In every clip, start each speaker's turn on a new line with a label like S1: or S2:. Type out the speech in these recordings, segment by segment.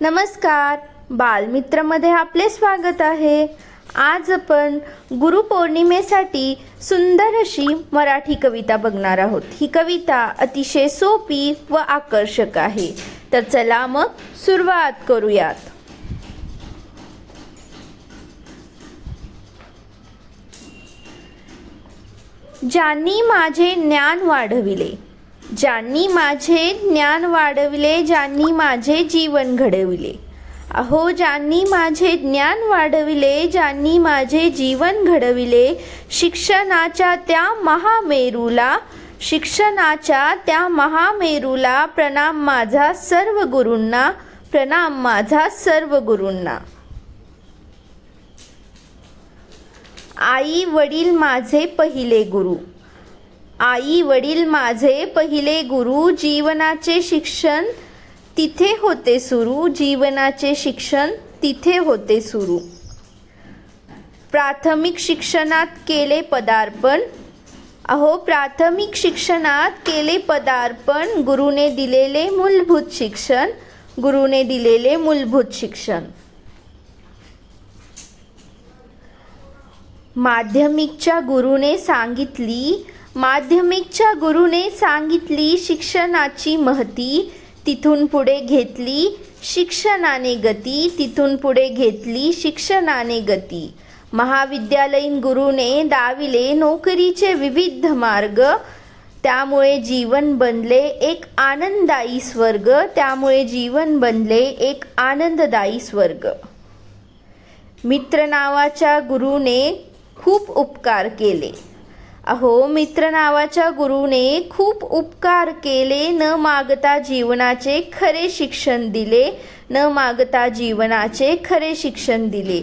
S1: नमस्कार. बालमित्रमध्ये आपले स्वागत आहे. आज आपण गुरुपौर्णिमेसाठी सुंदर अशी मराठी कविता बघणार आहोत. ही कविता अतिशय सोपी व आकर्षक आहे. तर चला मग सुरुवात करूयात. ज्यांनी माझे ज्ञान वाढविले ज्यांनी माझे ज्ञान वाढविले ज्यांनी माझे जीवन घडविले. अहो ज्यांनी माझे ज्ञान वाढविले ज्यांनी माझे जीवन घडविले शिक्षणाच्या त्या महामेरूला शिक्षणाच्या त्या महामेरूला प्रणाम माझा सर्व गुरूंना प्रणाम माझा सर्व गुरूंना. आई वडील माझे पहिले गुरु. आई वडील माझे पहिले गुरु जीवनाचे शिक्षण तिथे होते सुरू जीवनाचे शिक्षण तिथे होते सुरू. प्राथमिक शिक्षणात केले पदार्पण. अहो प्राथमिक शिक्षणात केले पदार्पण गुरुने दिलेले मूलभूत शिक्षण गुरुने दिलेले मूलभूत शिक्षण. माध्यमिकच्या गुरुने सांगितली माध्यमिकच्या गुरुने सांगितली शिक्षणाची महती तिथून पुढे घेतली शिक्षणाने गती तिथून पुढे घेतली शिक्षणाने गती. महाविद्यालयीन गुरुने दाविले नोकरीचे विविध मार्ग त्यामुळे जीवन बनले एक आनंददायी स्वर्ग त्यामुळे जीवन बनले एक आनंददायी स्वर्ग. मित्र नावाच्या गुरुने खूप उपकार केले. अहो मित्र नावाच्या गुरुने खूप उपकार केले न मागता जीवनाचे खरे शिक्षण दिले न मागता जीवनाचे खरे शिक्षण दिले.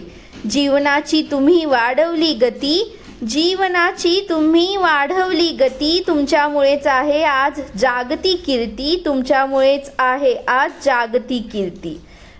S1: जीवनाची तुम्ही वाढवली गती जीवनाची तुम्ही वाढवली गती तुमच्यामुळेच आहे आज जागतिक कीर्ती तुमच्यामुळेच आहे आज जागतिक कीर्ती.